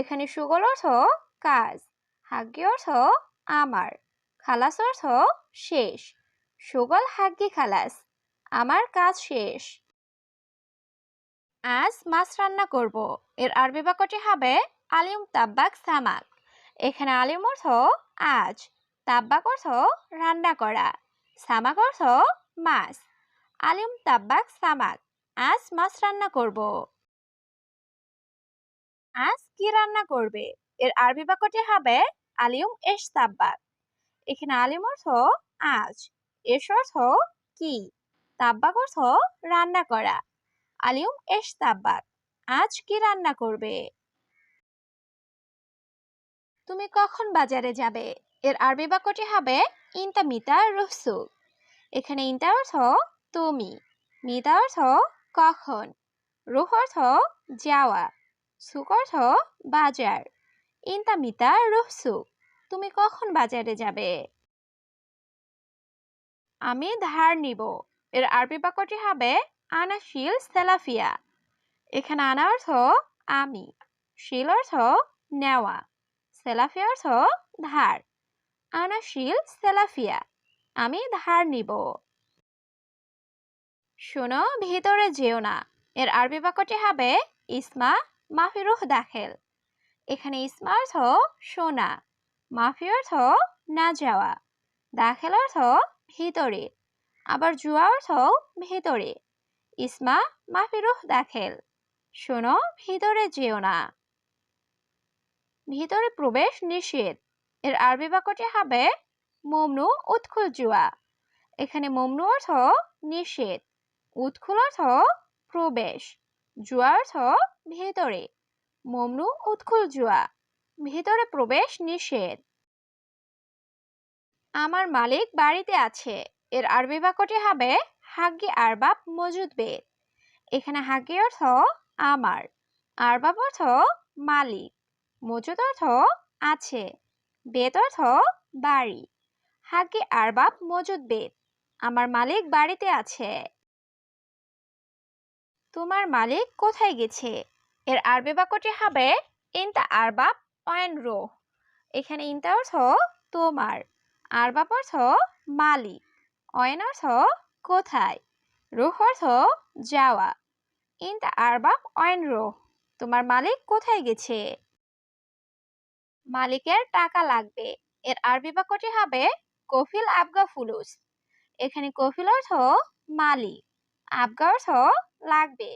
এখানে সুগল অর্থ কাজ হাগ্গি অর্থ আমার, খালাস অর্থ শেষ। সুগল হাগ্গি খালাস, আমার কাজ শেষ। আজ মাছ রান্না করব। এর আরবি বাক্যটি হবে আলিম তাব্বাক সামাক। এখানে আলিম অর্থ আজ, তাব্বাক অর্থ রান্না করা, সামাক অর্থ মাছ। আলিম তাব্বাক সামাক, আজ মাছ রান্না করব। আজ কি রান্না করবে? এর আরবি বাক্যটি হবে আলিম এশ তাব্বাক এখানে আলিম অর্থ আজ, এস অর্থ কি তাব্বাক অর্থ রান্না করা। আলিম এশ তাব্বাক আজ কি রান্না করবে? তুমি কখন বাজারে যাবে? এর আরবি বাক্যটি হবে ইনতা মিতা রুহসুক এখানে ইনতা অর্থ তুমি, মিতা অর্থ কখন, রুহ অর্থ যাওয়া। সুক অর্থ বাজার। ইনতা মিতা রুহসুক তুমি কখন বাজারে যাবে? আমি ধার নিব। এর আরবি বাক্যটি হবে আনা শিল সেলাফিয়া। এখানে আনা অর্থ আমি, শিল অর্থ নেওয়া সেলাফিয়া অর্থ ধার। আনা শিল সেলাফিয়া, আমি ধার নিব। শোনো, ভিতরে যেও না। এর আরবি বাক্যটি হবে ইসমা মাফিরুহ দাখেল। এখানে ইসমা অর্থ শোনা মাফি অর্থ না যাওয়া, দাখেল অর্থ ভিতরে, আবার জুয়া অর্থ ভিতরে। ইসমা মাফিরুহ দাখেল। শোনো, ভিতরে যেও না। ভিতরে প্রবেশ নিষেধ। এর আরবি বাক্যটি হবে মমনু উৎকুল জুয়া। এখানে মমনু অর্থ নিষেধ উৎকুল অর্থ প্রবেশ। জুয়া অর্থ ভেতরে। মমনু উৎকুল জুয়া। ভেতরে প্রবেশ নিষেধ। আমার মালিক বাড়িতে আছে। এর আরবি বাক্যটি হবে, হাগ্গি আরবাব মজুদ বেদ। এখানে হাগ্গি অর্থ, আমার। আরবাব অর্থ, মালিক। মজুদ অর্থ, আছে। বেদ অর্থ, বাড়ি। হাগ্গি আরবাব মজুদ বেদ। আমার মালিক বাড়িতে আছে। তোমার মালিক কোথায় গেছে? এর আরবি বাক্যটি হবে, ইনতা আরবাব রো। এখানে ইনতা অর্থ, তোমার। আরবাব অর্থ, মালিক। অয়েন অর্থ, কোথায়? রুহ অর্থ, যাওয়া। ইনতা আরবাব রো। তোমার মালিক কোথায় গেছে? মালিকের টাকা লাগবে। এর আরবি বাক্যটি হবে, কফিল আবগা ফুলুস। এখানে কফিল অর্থ, মালিক। আবগা অর্থ লাগবে।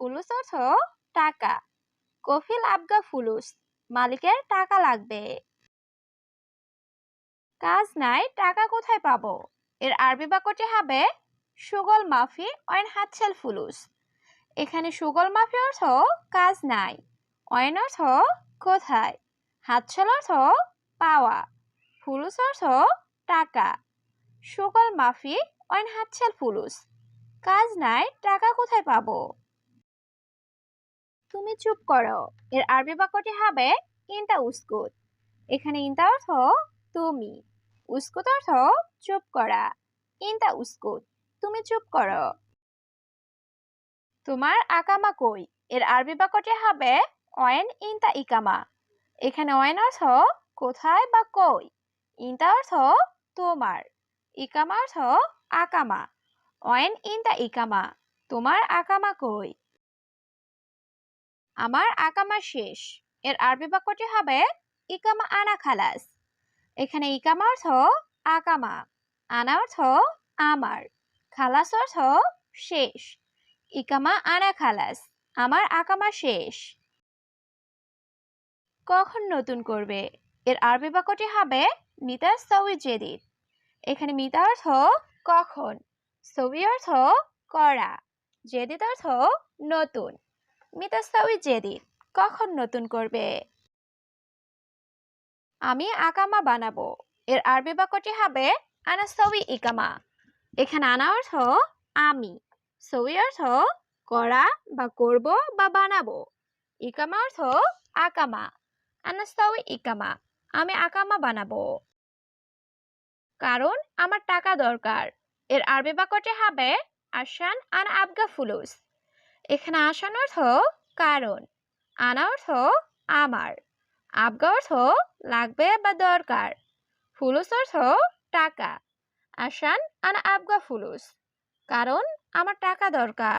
ফুলুস অর্থ টাকা। কফিল আবগা ফুলুস, মালিকের টাকা লাগবে। কাজ নাই, টাকা কোথায় পাবো? এর আরবি বাক্যটি হবে, সুগল মাফি অয়েন হাতছেল ফুলুস। এখানে সুগল মাফি অর্থ কাজ নাই, অয়েন অর্থ কোথায়? হাতছেল অর্থ পাওয়া, ফুলুস অর্থ টাকা। সুগল মাফি অয়েন হাতছেল ফুলুস। কাজ নাই, টাকা কোথায় পাবো? তুমি চুপ করো। এর আরবি বাক্যটি হবে ইনতা উস্কুত। এখানে ইনতা অর্থ তুমি। উস্কুত অর্থ চুপ করা। ইনতা উস্কুত। তুমি চুপ করো। তোমার আকামা কই? এর আরবি বাক্যটি হবে অয়েন ইনতা ইকামা। এখানে অয়েন অর্থ কোথায় বা কই? ইনতা অর্থ তোমার। ইকামা অর্থ আকামা। অয়েন ইনতা ইকামা। তোমার আকামা কই? আমার আকামা শেষ। এর আরবি বাক্যটি হবে ইকামা আনা খালাস। এখানে ইকামা অর্থ আকামা, আনা অর্থ আমার, খালাস অর্থ শেষ। ইকামা আনা খালাস, আমার আকামা শেষ। কখন নতুন করবে? এর আরবি বাক্যটি হবে মিতা সৌই জেদিদ। এখানে মিতা অর্থ কখন? সৌই অর্থ করা জেদিদ অর্থ নতুন। মিতা মিতাস্তাউই জেদিদ কখন নতুন করবে আমি আকামা বানাবো এর আরবি বাক্যটি হবে আনা সবই ইকামা। এখানে আনা অর্থ আমি সবই অর্থ করা বা করব বা বানাবো। ইকামা অর্থ আকামা আনা সবই ইকামা, আমি আকামা বানাবো। কারণ আমার টাকা দরকার এর আরবি বাক্যটি হবে আসান আনা আবগা ফুলুস। এখানে আসান অর্থ কারণ, আনা অর্থ আমার, আবগা অর্থ লাগবে বা দরকার, ফুলুস অর্থ টাকা আসান আনা আবগা ফুলুস, কারণ আমার টাকা দরকার।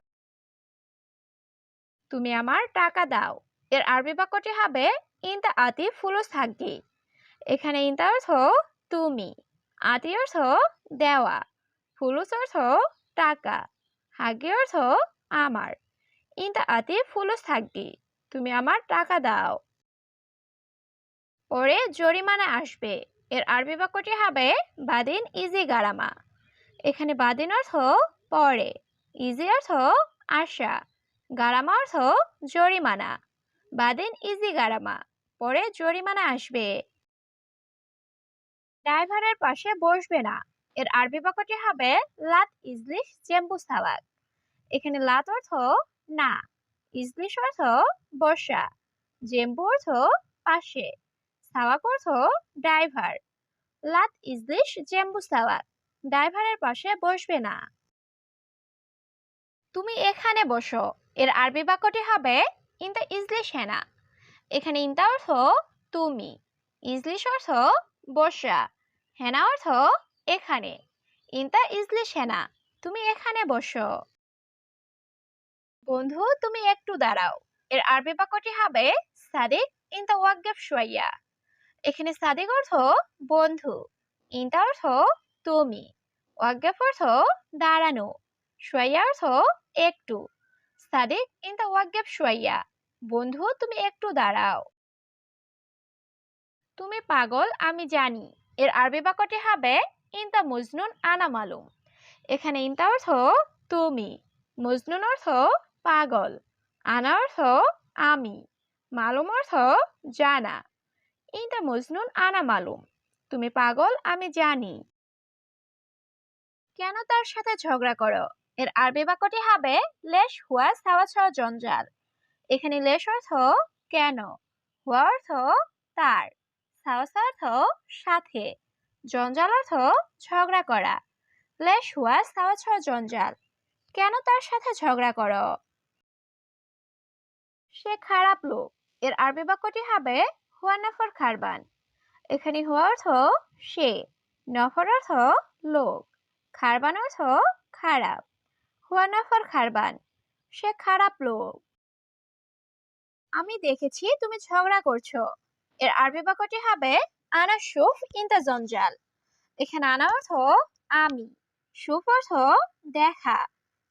তুমি আমার টাকা দাও। এর আরবি বাক্যটি হবে ইনতা আতি ফুলুস থাকবে। এখানে ইনতা অর্থ তুমি, আতি অর্থ দেওয়া ফুলুস অর্থ টাকা হাগি অর্থ আমার। ইনতা আতি ফুলুস থাকবি, তুমি আমার টাকা দাও। পরে জরিমানা আসবে, এর আরবি বাক্যটি হবে বাদিন ইজি গারামা। এখানে বাদিন অর্থ পরে, ইজি অর্থ আশা, গারামা অর্থ জরিমানা। বাদিন ইজি গারামা, পরে জরিমানা আসবে। ড্রাইভারের পাশে বসবে না। এর আরবি বাক্যটি হবে লাত ইজলিশ জেম্বুস থাওয়াক এখানে লাত অর্থ না, ইজলিশ অর্থ বর্ষা, জেম্বু অর্থ পাশে সাওয়াক অর্থ ড্রাইভার। লাত ইজলিশ জেম্বু সাওয়াক ড্রাইভারের পাশে বসবে না। তুমি এখানে বসো, এর আরবি বাক্যটি হবে ইনতা ইজলিশ হেনা। এখানে ইনতা অর্থ তুমি, ইজলিশ অর্থ বসা হেনা অর্থ এখানে। ইনতা ইজলিশ সেনা, তুমি এখানে বসো। বন্ধু, তুমি একটু দাঁড়াও। এর আরবি বাক্যটি হবে, সাদিক ইনতা ওয়াকগেফ শুয়াইয়া। এখানে সাদিক অর্থ, বন্ধু। ইনতা অর্থ, তুমি। ওয়াকগেফ অর্থ, দাঁড়ানো। শুয়াইয়া অর্থ, একটু। সাদিক ইনতা ওয়াকগেফ শুয়াইয়া। বন্ধু, তুমি একটু দাঁড়াও। তুমি পাগল, আমি জানি। এর আরবি বাক্যটি হবে ইনতা মজনুন আনা মালুম এখানে ইনতা অর্থ তুমি মজনুন অর্থ পাগল আনা অর্থ আমি মালুম অর্থ জানা। ইনতা মজনুন আনা মালুম তুমি পাগল, আমি জানি। কেন তার সাথে ঝগড়া করো? এর আরবি বাক্যটি হবে, লেশ হুয়া সাওয়া ছাওয়া জঞ্জাল। এখানে লেশ অর্থ কেন? হুয়া অর্থ তার। সাওসা অর্থ সাথে। জঞ্জাল অর্থ ঝগড়া করা। লেশ হুয়া সাওয়া ছাওয়া জঞ্জাল। কেন তার সাথে ঝগড়া করো? সে খারাপ লোক। এর আরবি বাক্যটি হবে হুয়া নফর খারবান। এখানে হুয়া অর্থ সে, নফর অর্থ লোক, খারবান অর্থ খারাপ। হুয়া নফর খারবান, সে খারাপ লোক। আমি দেখেছি তুমি ঝগড়া করছ। এর আরবি বাক্যটি হবে আনা সুফ ইনতা জঞ্জাল এখানে আনা অর্থ আমি সুফ অর্থ দেখা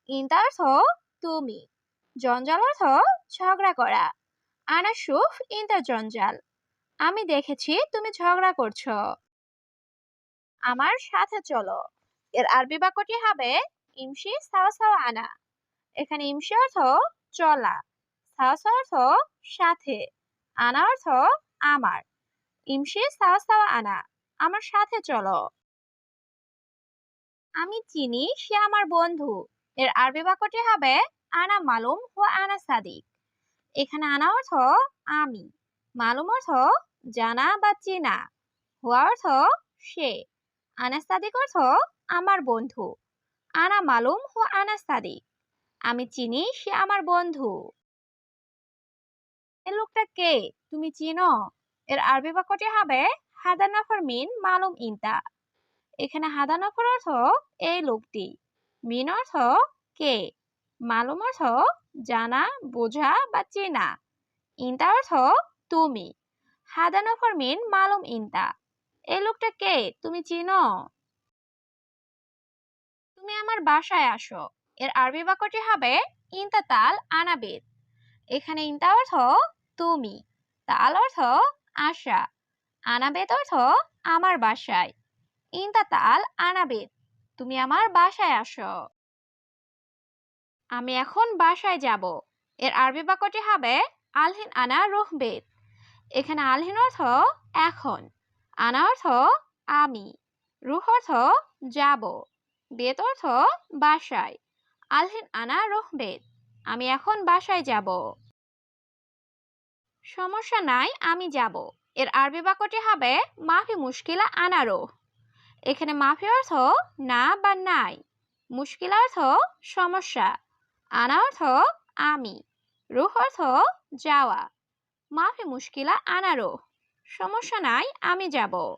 ইনতা অর্থ তুমি, জঞ্জাল অর্থ ঝগড়া করা। আনা সুফ ইনতা জঞ্জাল আমি দেখেছি তুমি ঝগড়া করছ। আমার সাথে চলো। এর আরবি বাক্যটি হবে ইমশি সাওয়া সাওয়া আনা। এখানে ইমশি অর্থ চলা সাওয়া অর্থ সাথে, আনা অর্থ আমার। ইমশি সাওয়া সাওয়া আনা। আমার সাথে চলো। আমি চিনি, সে আমার বন্ধু। এর আরবি বাক্যটি হবে, আনা মালুম ও আনা সাদিক। এখানে আনা অর্থ, আমি। মালুম অর্থ, জানা বা চেনা। হুয়া অর্থ, সে। আনা সাদিক অর্থ, আমার বন্ধু। আনা মালুম ও আনা সাদিক। আমি চিনি, সে আমার বন্ধু। এ লোকটা কে? তুমি চিনো? এর আরবি বাক্যটি হবে হাদা নফর মিন মালুম ইনতা। এখানে হাদা নফর অর্থ এই লোকটি, মিন অর্থ কে, মালুম অর্থ জানা, বোঝা বা চেনা। ইনতা অর্থ তুমি হাদা নফর মিন মালুম ইনতা। এই লোকটা কে? তুমি চিনো? তুমি আমার বাসায় আসো। এর আরবি বাক্যটি হবে, ইনতা তাল আনাবেদ। এখানে ইনতা অর্থ তুমি, তাল অর্থ আশা। আনাবেদ অর্থ আমার বাসায়। ইনতা তাল আনাবেদ, তুমি আমার বাসায় আসো। আমি এখন বাসায় যাব। এর আরবি বাক্যটি হবে আলহিন আনা রুহ বেত এখানে আলহিন অর্থ এখন। আনা অর্থ আমি। রুহ অর্থ যাব। বেত অর্থ বাসায়। আলহিন আনা রুহ বেত আমি এখন বাসায় যাব। সমস্যা নাই, আমি যাব। এর আরবি বাক্যটি হবে, মাফি মুশকিলা আনারো। এখানে মাফি অর্থ, না বা নাই। মুশকিল অর্থ, সমস্যা। আনা অর্থ, আমি। রুহ অর্থ, যাওয়া। মাফি মুশকিলা আনারো। সমস্যা নাই, আমি যাব।